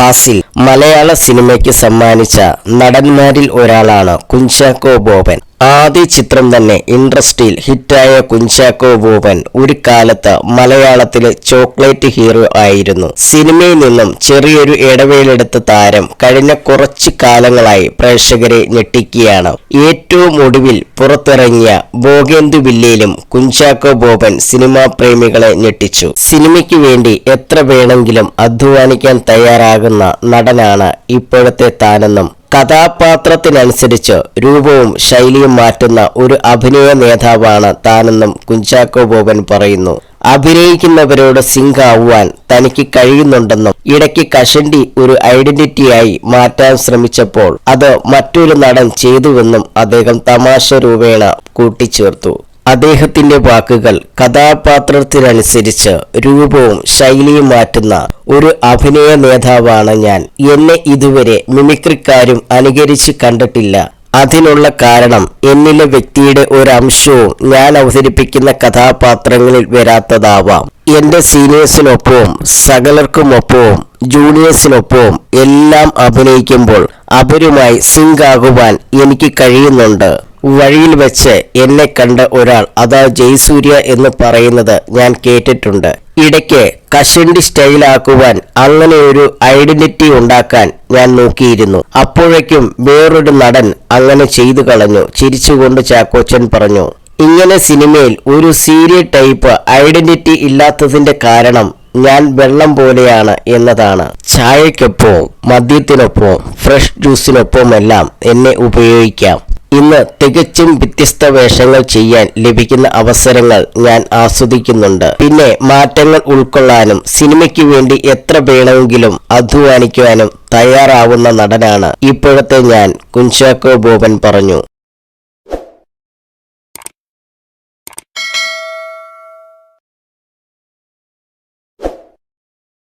ഫാസിൽ മലയാള സിനിമയ്ക്ക് സമ്മാനിച്ച നടന്മാരിൽ ഒരാളാണ് കുഞ്ചാക്കോ ബോബൻ. ആദ്യ ചിത്രം തന്നെ ഇൻഡസ്ട്രിയിൽ ഹിറ്റായ കുഞ്ചാക്കോ ബോബൻ ഒരു കാലത്ത് മലയാളത്തിലെ ചോക്ലേറ്റ് ഹീറോ ആയിരുന്നു. സിനിമയിൽ നിന്നും ചെറിയൊരു ഇടവേളെടുത്ത താരം കഴിഞ്ഞ കുറച്ച് കാലങ്ങളായി പ്രേക്ഷകരെ ഞെട്ടിക്കുകയാണ്. ഏറ്റവും ഒടുവിൽ പുറത്തിറങ്ങിയ ബോഗേന്ദു വില്ലയിലും കുഞ്ചാക്കോ ബോബൻ സിനിമാ പ്രേമികളെ ഞെട്ടിച്ചു. സിനിമയ്ക്ക് വേണ്ടി എത്ര വേണമെങ്കിലും അധ്വാനിക്കാൻ തയ്യാറാകുന്ന നടനാണ് ഇപ്പോഴത്തെ താനെന്നും കഥാപാത്രത്തിനനുസരിച്ച് രൂപവും ശൈലിയും മാറ്റുന്ന ഒരു അഭിനയ നേതാവാണ് താനെന്നും കുഞ്ചാക്കോ ബോബൻ പറയുന്നു. അഭിനയിക്കുന്നവരോട് സിങ്ക് ആവുവാൻ തനിക്ക് കഴിയുന്നുണ്ടെന്നും ഇടയ്ക്ക് കഷണ്ടി ഒരു ഐഡന്റിറ്റിയായി മാറ്റാൻ ശ്രമിച്ചപ്പോൾ അത് മറ്റൊരു നടൻ ചെയ്തുവെന്നും അദ്ദേഹം തമാശ രൂപേണ കൂട്ടിച്ചേർത്തു. അദ്ദേഹത്തിന്റെ വാക്കുകൾ കഥാപാത്രത്തിനനുസരിച്ച് രൂപവും ശൈലിയും മാറ്റുന്ന ഒരു അഭിനയ നേതാവാണ് ഞാൻ. എന്നെ ഇതുവരെ മിമിക്രിക്കാരും അനുകരിച്ച് കണ്ടിട്ടില്ല. അതിനുള്ള കാരണം എന്നിലെ വ്യക്തിയുടെ ഒരു അംശവും ഞാൻ അവതരിപ്പിക്കുന്ന കഥാപാത്രങ്ങളിൽ വരാത്തതാവാം. എന്റെ സീനിയേഴ്സിനൊപ്പവും സകലർക്കുമൊപ്പവും ജൂനിയേഴ്സിനൊപ്പവും എല്ലാം അഭിനയിക്കുമ്പോൾ അവരുമായി സിങ്ക് ആകുവാൻ എനിക്ക് കഴിയുന്നുണ്ട്. വഴിയിൽ വെച്ച് എന്നെ കണ്ട ഒരാൾ അതാ ജയസൂര്യ എന്ന് പറയുന്നത് ഞാൻ കേട്ടിട്ടുണ്ട്. ഇടയ്ക്ക് കഷണ്ടി സ്റ്റൈലാക്കുവാൻ അങ്ങനെ ഒരു ഐഡന്റിറ്റി ഉണ്ടാക്കാൻ ഞാൻ നോക്കിയിരുന്നു. അപ്പോഴേക്കും വേറൊരു നടൻ അങ്ങനെ ചെയ്തു കളഞ്ഞു. ചിരിച്ചുകൊണ്ട് ചാക്കോച്ചൻ പറഞ്ഞു ഇങ്ങനെ സിനിമയിൽ ഒരു സീരിയൽ ടൈപ്പ് ഐഡന്റിറ്റി ഇല്ലാത്തതിന്റെ കാരണം ഞാൻ വെള്ളം പോലെയാണ് എന്നതാണ്. ചായക്കൊപ്പവും മദ്യത്തിനൊപ്പവും ഫ്രഷ് ജ്യൂസിനൊപ്പമെല്ലാം എന്നെ ഉപയോഗിക്കാം. ഇന്ന് തികച്ചും വ്യത്യസ്ത വേഷങ്ങൾ ചെയ്യാൻ ലഭിക്കുന്ന അവസരങ്ങൾ ഞാൻ ആസ്വദിക്കുന്നുണ്ട്. പിന്നെ മാറ്റങ്ങൾ ഉൾക്കൊള്ളാനും സിനിമയ്ക്ക് വേണ്ടി എത്ര വേണമെങ്കിലും അധ്വാനിക്കുവാനും തയ്യാറാവുന്ന നടനാണ് ഇപ്പോഴത്തെ ഞാൻ കുഞ്ചാക്കോ ബോബൻ പറഞ്ഞു.